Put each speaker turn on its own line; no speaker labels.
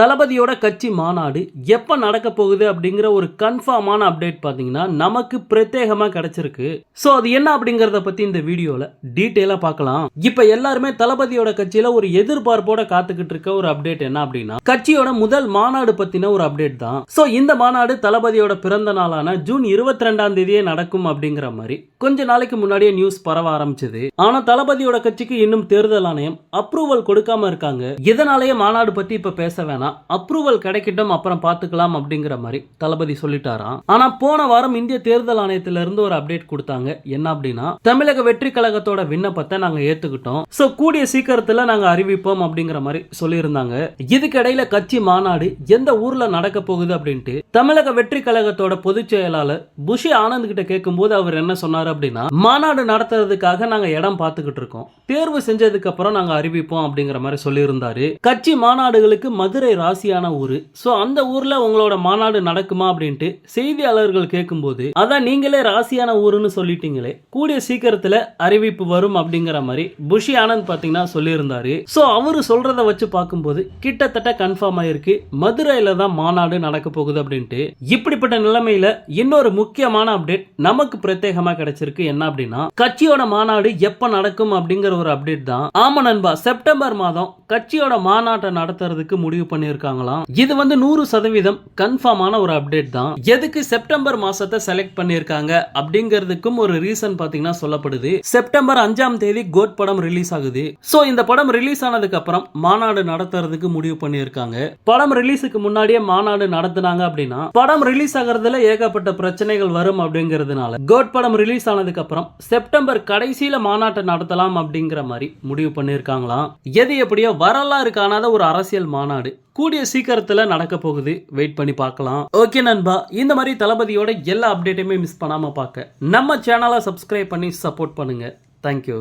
தளபதியோட கட்சி மாநாடு எப்போ நடக்க போகுது அப்படிங்கிற ஒரு கன்ஃபார்மான அப்டேட் பார்த்தீங்கன்னா நமக்கு பிரத்யேகமா கிடைச்சிருக்கு. ஸோ அது என்ன அப்படிங்கிறத பற்றி இந்த வீடியோவில் டீட்டெயிலா பார்க்கலாம். இப்போ எல்லாருமே தளபதியோட கட்சியில ஒரு எதிர்பார்ப்போட காத்துக்கிட்டு இருக்க ஒரு அப்டேட் என்ன அப்படின்னா கட்சியோட முதல் மாநாடு பற்றின ஒரு அப்டேட் தான். ஸோ இந்த மாநாடு தளபதியோட பிறந்த நாளான ஜூன் இருபத்தி ரெண்டாம் தேதியே நடக்கும் அப்படிங்கிற மாதிரி கொஞ்ச நாளைக்கு முன்னாடியே நியூஸ் பரவ ஆரம்பிச்சது. ஆனால் தளபதியோட கட்சிக்கு இன்னும் தேர்தல் ஆணையம் அப்ரூவல் கொடுக்காம இருக்காங்க. இதனாலேயே மாநாடு பற்றி இப்போ பேச வேணாம். அப்ரூவல் கிடைக்கட்டும் அப்புறம் பார்த்துக்கலாம் அப்படிங்கிற மாதிரி தளபதி சொல்லிட்டாராம். ஆனா போன வாரம் இந்திய தேர்தல் ஆணையத்திலிருந்து ஒரு அப்டேட் கொடுத்தாங்க. என்ன அப்படின்னா தமிழக வெற்றி கழகத்தோட விண்ணப்பத்தை நாங்க ஏத்துக்கிட்டோம். சோ கூடிய சீக்கிரத்துல நாங்க அறிவிப்போம் அப்படிங்கிற மாதிரி சொல்லியிருந்தாங்க. இதுக்கிடையில கட்சி மாநாடு எந்த ஊர்ல நடக்க போகுது அப்படின்ட்டு தமிழக வெற்றி கழகத்தோட பொதுச் செயலாளர் புஷி ஆனந்த் கிட்ட கேட்கும்போது அவர் என்ன சொன்னார் அப்படின்னா மாநாடு நடத்துறதுக்காக நாங்க இடம் பார்த்துக்கிட்டு இருக்கோம். தேர்வு செஞ்சதுக்கு அப்புறம் நாங்க அறிவிப்போம் அப்படிங்கிற மாதிரி சொல்லியிருந்தாரு. கட்சி மாநாடுகளுக்கு மதுரை ராசியான ஊர். ஸோ அந்த ஊர்ல உங்களோட மாநாடு நடக்குமா அப்படின்ட்டு செய்தியாளர்கள் கேட்கும்போது அதான் நீங்களே ராசியான ஊருன்னு சொல்லிட்டீங்களே கூடிய சீக்கிரத்துல அறிவிப்பு வரும் அப்படிங்கிற மாதிரி புஷி ஆனந்த் பாத்தீங்கன்னா சொல்லியிருந்தாரு. ஸோ அவரு சொல்றதை வச்சு பார்க்கும்போது கிட்டத்தட்ட கன்ஃபார்ம் ஆயிருக்கு மதுரையில தான் மாநாடு நடக்க போகுது அப்படின்ட்டு. இப்படிப்பட்ட நிலைமையில இன்னொரு முக்கியமான அப்டேட் நமக்கு பிரத்யேகமா கிடைச்சிருக்கு. என்ன அப்படின்னா கட்சியோட மாநாடு எப்ப நடக்கும் அப்படிங்கிற ஒரு அப்டேட் தான். ஆமா நண்பா செப்டம்பர் மாதம் கட்சியோட மாநாட்டை நடத்துறதுக்கு முடிவு பண்ணியிருக்காங்களாம். இது வந்து நூறு சதவீதம் கன்ஃபார்மான ஒரு அப்டேட் தான். எதுக்கு செப்டம்பர் மாசத்தை செலக்ட் பண்ணியிருக்காங்க அப்படிங்கிறதுக்கும் ஒரு ரீசன் பாத்தீங்கன்னா சொல்லப்படுது. செப்டம்பர் அஞ்சாம் தேதி கோட் படம் ரிலீஸ் ஆகுது. சோ இந்த படம் ரிலீஸ் ஆனதுக்கு அப்புறம் மாநாடு நடத்துறதுக்கு முடிவு பண்ணியிருக்காங்க. படம் ரிலீஸுக்கு முன்னாடியே மாநாடு நடத்தினாங்க அப்படின்னா படம் ரிலீஸ் ஆகிறதுல ஏகப்பட்ட பிரச்சனைகள் வரும் அப்படிங்கிறதுனால கோட் படம் ரிலீஸ் ஆனதுக்கு அப்புறம் செப்டம்பர் கடைசியில மாநாட்டை நடத்தலாம் அப்படிங்கிற மாதிரி முடிவு பண்ணியிருக்காங்களாம். எது எப்படியோ வரலாறு காணாத ஒரு அரசியல் மாநாடு. கூடிய சீக்கிரத்துல நடக்க போகுது. வெயிட் பண்ணி பார்க்கலாம். ஓகே நண்பா. இந்த மாதிரி தளபதியோட எல்லா அப்டேட்டையுமே மிஸ் பண்ணாம பார்க்க. நம்ம சேனலை சப்ஸ்கிரைப் பண்ணி சப்போர்ட் பண்ணுங்க. தேங்க்யூ